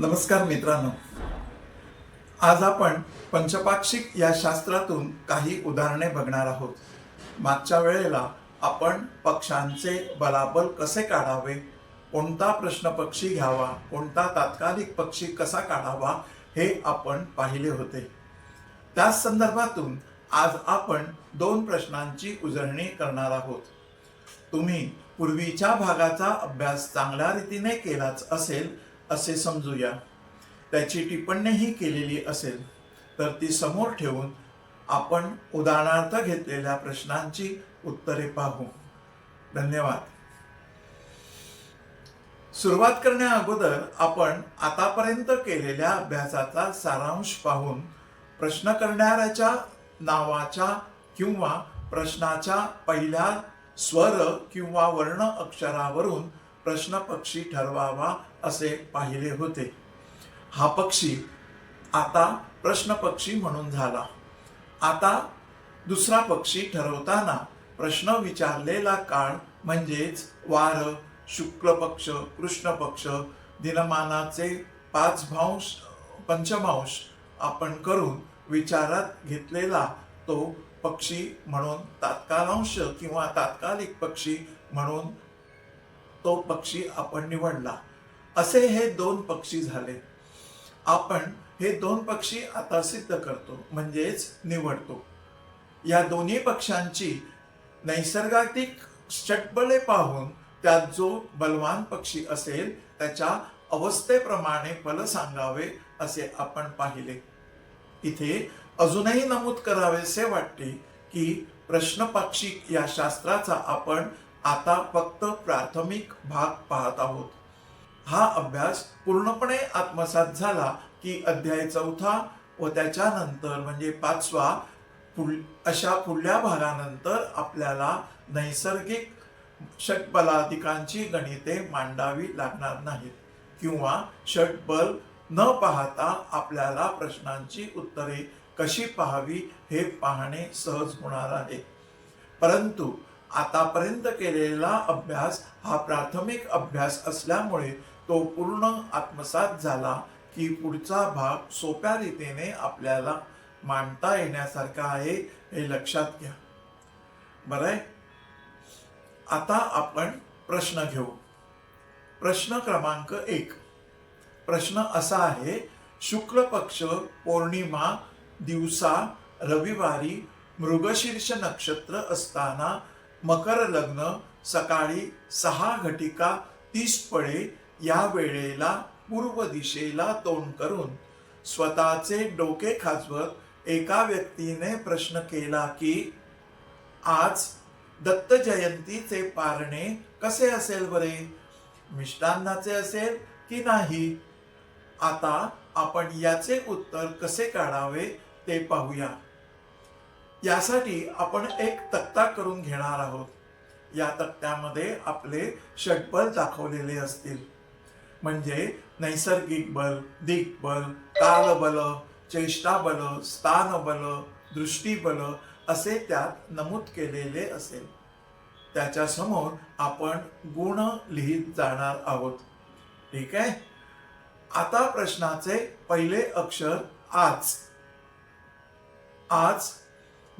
नमस्कार मित्रांनो. आज आपण पंचपाक्षिक या शास्त्रातून काही उदाहरणे बघणार आहोत. मागच्या वेळेला आपण पक्षांचे बलाबल कसे काढावे कोणता प्रश्न पक्षी घ्यावा कोणता तात्कालिक पक्षी कसा काढावा हे आपण पाहिले होते. त्याच संदर्भातून आज आपण दोन प्रश्नांची उजळणी करणार आहोत. तुम्ही पूर्वीच्या भागाचा अभ्यास चांगल्या रीतीने केलाच असेल असे समजूया. त्याची टिप्पणीही केलेली असेल तर ती समोर ठेवून आपण उदाहरणार्थ घेतलेल्या प्रश्नांची उत्तरे पाहू. धन्यवाद. सुरुवात करण्या अगोदर आपण आतापर्यंत केलेल्या अभ्यासाचा सारांश पाहून प्रश्न करणाऱ्याच्या नावाच्या किंवा प्रश्नाच्या पहिल्या स्वर किंवा वर्ण अक्षरावरून प्रश्न पक्षी ठरवावा असे पाहिले होते. हा पक्षी आता प्रश्न पक्षी म्हणून झाला. आता दुसरा पक्षी ठरवताना प्रश्न विचारलेला काळ म्हणजेच वार शुक्ल पक्ष कृष्ण पक्ष दिनमानाचे पाच भांश पंचमांश आपण करून विचारात घेतलेला तो पक्षी म्हणून तात्कालांश किंवा तात्कालिक पक्षी म्हणून तो पक्षी आपण निवडला. असे हे दोन पक्षी झाले. आपण हे दोन पक्षी आता सिद्ध करतो म्हणजेच निवडतो. या दोन्ही पक्षांची नैसर्गिक षटबले पाहून त्यात जो बलवान पक्षी असेल त्याच्या अवस्थेप्रमाणे फल सांगावे असे आपण पाहिले. इथे अजूनही नमूद करावेसे वाटते की प्रश्न पक्षी या शास्त्राचा आपण आता फक्त प्राथमिक भाग पाहत आहोत. हा अभ्यास पूर्णपणे आत्मसात झाला की अध्याय चौथा व त्याच्यानंतर म्हणजे पाचवा पुढ- अशा पुढल्या भागानंतर आपल्याला नैसर्गिक षटबलाधिकांची गणिते मांडावी लागणार नाहीत किंवा षटबल न पाहता आपल्याला प्रश्नांची उत्तरे कशी पाहावी हे पाहणे सहज होणार आहे. परंतु आतापर्यंत केलेला अभ्यास हा प्राथमिक अभ्यास असल्यामुळे तो पूर्ण आत्मसात झाला की पुढचा भाग सोप्या रीतीने आपल्याला मांडता येण्यासारखा आहे हे लक्षात घ्या. बरं आहे आता आपण प्रश्न घेऊ. प्रश्न क्रमांक एक. प्रश्न असा आहे शुक्ल पक्ष पौर्णिमा दिवसा रविवारी मृगशीर्ष नक्षत्र असताना मकर लग्न सकाळी सहा घटिका तीस पळे या वेळेला पूर्व दिशेला तोंड करून स्वतःचे डोके खाजवत एका व्यक्तीने प्रश्न केला की आज दत्त जयंतीचे पारणे कसे असेल बरे? मिष्टान्नाचे असेल की नाही? आता आपण याचे उत्तर कसे काढावे ते पाहूया. यासाठी आपण एक तक्ता करून घेणार आहोत. या तक्त्यामध्ये आपले षटबल दाखवलेले असतील. म्हणजे नैसर्गिक बल दिग्बल कालबल चेष्टाबल स्थानबल दृष्टीबल असे त्यात नमूद केलेले असेल. त्याच्यासमोर आपण गुण लिहित जाणार आहोत. ठीक आहे? आता प्रश्नाचे पहिले अक्षर आज. आज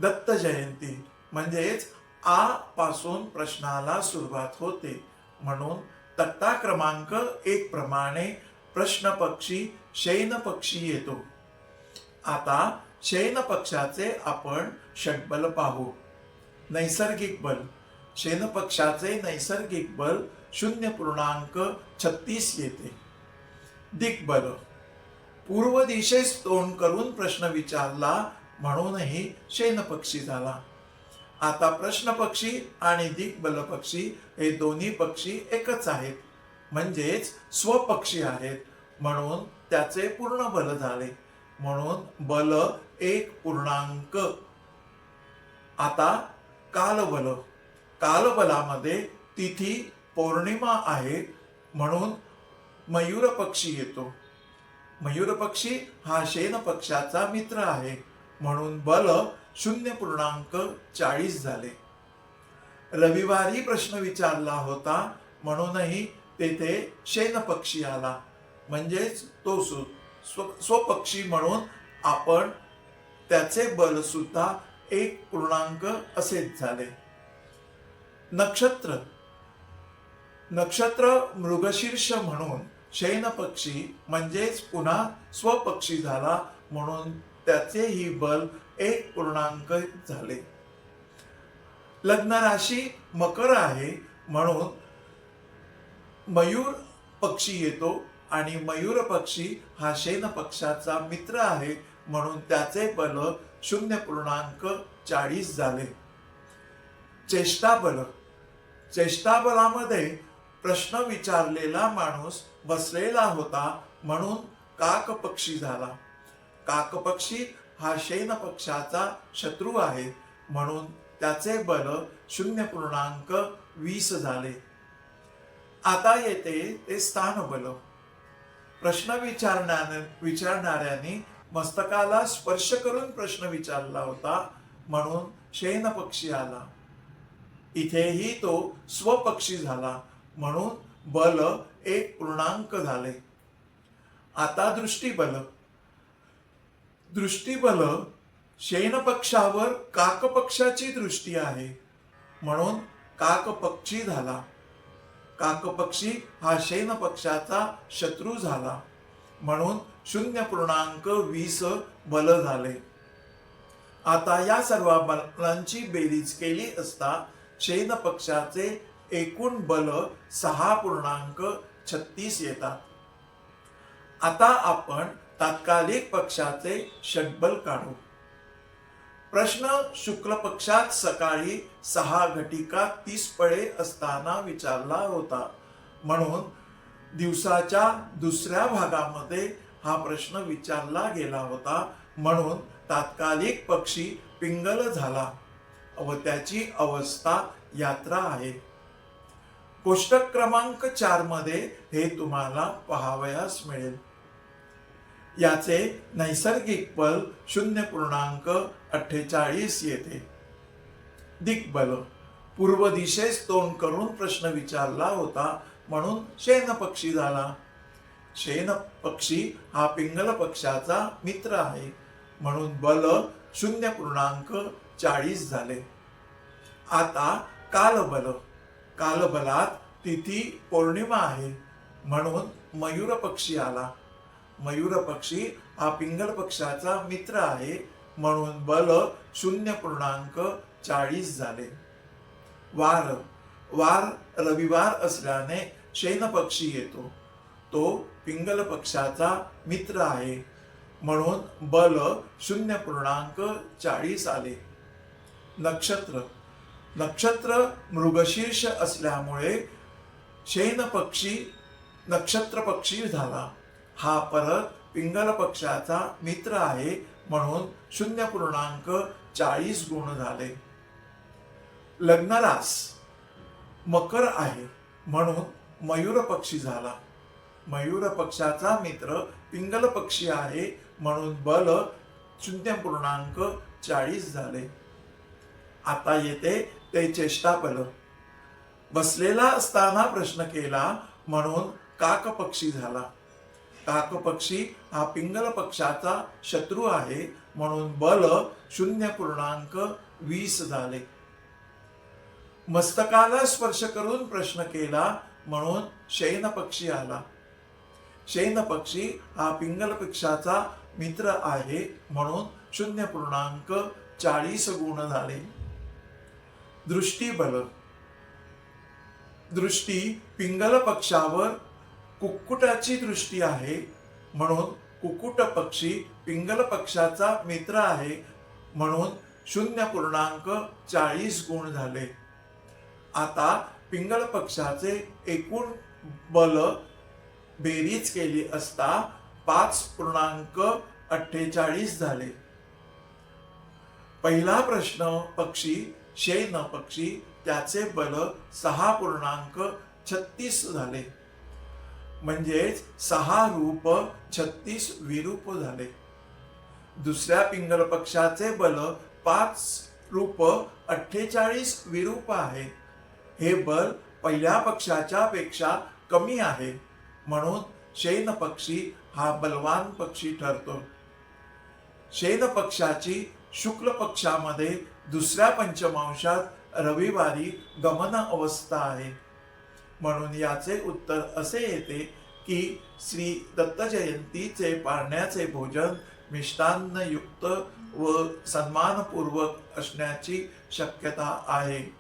दत्त जयंती म्हणजेच आ पासून प्रश्नाला सुरुवात होते. म्हणून तक्ता क्रमांक एक प्रमाणे प्रश्न पक्षी शैन पक्षी येतो. आता शैन पक्षाचे आपण षटबल पाहू. नैसर्गिक बल. शैन पक्षाचे नैसर्गिक बल शून्य पूर्णांक छत्तीस येते. दिग्बल. पूर्व दिशेस तोंड करून प्रश्न विचारला म्हणूनही शेन पक्षी झाला. आता प्रश्न पक्षी आणि दिग्बल पक्षी हे दोन्ही पक्षी एकच आहेत. म्हणजेच स्वपक्षी आहेत. म्हणून त्याचे पूर्ण बल झाले. म्हणून बल एक पूर्णांक. आता कालबल. कालबलामध्ये तिथी पौर्णिमा आहे. म्हणून मयूर पक्षी येतो. मयूर पक्षी हा शेन पक्षाचा मित्र आहे. म्हणून बल शून्य पूर्णांक चाळीस झाले. रविवारी प्रश्न विचारला होता म्हणूनही तेथे शेन पक्षी आला. म्हणजेच तो सु स्व स्वपक्षी म्हणून आपण त्याचे बल सुद्धा एक पूर्णांक असेच झाले. नक्षत्र. नक्षत्र मृगशीर्ष म्हणून शयन पक्षी म्हणजेच पुन्हा स्वपक्षी झाला म्हणून त्याचेही बल एक पूर्णांक झाले. लग्न राशी मकर आहे म्हणून मयूर पक्षी येतो आणि मयूर पक्षी हा शेन पक्षाचा मित्र आहे म्हणून त्याचे बल शून्य पूर्णांक चाळीस झाले. चेष्टाबल. चेष्टाबलामध्ये प्रश्न विचारलेला माणूस बसलेला होता म्हणून काक पक्षी झाला. काकपक्षी हा शैन पक्षाचा शत्रू आहे. म्हणून त्याचे बल शून्य पूर्णांक वीस झाले. आता येते ते स्थान बल प्रश्न विचारण्याने विचारणाऱ्यांनी मस्तकाला स्पर्श करून प्रश्न विचारला होता म्हणून शेन पक्षी आला. इथेही तो स्वपक्षी झाला म्हणून बल एक पूर्णांक झाले. आता दृष्टीबल. दृष्टीबल शेन पक्षावर दृष्टी आहे. म्हणून काकपक्षी झाला. काकपक्षी हा शेनपक्षाचा शत्रू झाला. म्हणून शून्य पूर्णांक वीस बल झाले. आता या सर्व बलांची बेरीज केली असता शेन पक्षाचे एकूण बल सहा पूर्णांक छत्तीस येतात. आता आपण तात्कालिक पक्षाचे षटबल काढू प्रश्न शुक्ल पक्षात सकाळी सहा घटिका तीस पळे असताना विचारला होता. म्हणून दिवसाच्या दुसऱ्या भागामध्ये हा प्रश्न विचारला गेला होता. म्हणून तात्कालिक पक्षी पिंगल झाला व त्याची अवस्था यात्रा आहे. कोष्टक क्रमांक चारमध्ये हे तुम्हाला पहावयास मिळेल. याचे नैसर्गिक बल शून्य पूर्णांक अठ्ठेचाळीस येते. दिग्बल. पूर्व दिशेस तोंड करून प्रश्न विचारला होता म्हणून शेन पक्षी झाला. शेन पक्षी हा पिंगल पक्षाचा मित्र आहे म्हणून बल शून्य पूर्णांक चाळीस झाले. आता कालबल. कालबलात तिथी पौर्णिमा आहे म्हणून मयूर पक्षी आला. मयूर पक्षी हा पिंगल पक्षाचा मित्र आहे. म्हणून बल शून्य पूर्णांक चाळीस झाले. वार. वार रविवार असल्याने शेन पक्षी येतो. तो पिंगल पक्षाचा मित्र आहे. म्हणून बल शून्य पूर्णांक चाळीस आले. नक्षत्र. नक्षत्र मृगशीर्ष असल्यामुळे शेन पक्षी नक्षत्र पक्षी झाला. हा परत पिंगल पक्षाचा मित्र आहे म्हणून शून्य पूर्णांक चाळीस गुण झाले. लग्नरास मकर आहे म्हणून मयूर पक्षी झाला. मयूर पक्षाचा मित्र पिंगल पक्षी आहे म्हणून बल शून्य पूर्णांक चाळीस झाले. आता येते ते चेष्टा बल बसलेला असताना प्रश्न केला म्हणून काक पक्षी झाला. काक पक्षी हा पिंगल पक्षाचा शत्रू आहे म्हणून बल शून्य पूर्णांक वीस झाले. मस्तकाला स्पर्श करून प्रश्न केला म्हणून शयन पक्षी आला. शयन पक्षी हा पिंगल पक्षाचा मित्र आहे म्हणून शून्य पूर्णांक चाळीस गुण झाले. दृष्टीबल दृष्टी पिंगल पक्षावर कुक्कुटाची दृष्टी आहे. म्हणून कुक्कुट पक्षी पिंगल पक्षाचा मित्र आहे. म्हणून शून्य पूर्णांक चाळीस गुण झाले. आता पिंगल पक्षाचे एकूण बल बेरीज केली असता पाच पूर्णांक अठ्ठेचाळीस झाले. पहिला प्रश्न पक्षी शैन पक्षी त्याचे बल सहा पूर्णांक छत्तीस झाले. म्हणजेच सहा रूप छत्तीस विरूप झाले. दुसऱ्या पिंगल पक्षाचे बल पाच रूप अठ्ठेचाळीस विरूप आहे. हे बल पहिल्या पक्षाच्या पेक्षा कमी आहे. म्हणून शेन पक्षी हा बलवान पक्षी ठरतो. शेन पक्षाची शुक्ल पक्षामध्ये दुसऱ्या पंचमांशात रविवारी गमन अवस्था आहे. म्हणून याचे उत्तर असे येते की श्री दत्त जयंतीचे पाळण्याचे भोजन मिष्टान्नयुक्त व सन्मानपूर्वक असण्याची शक्यता आहे.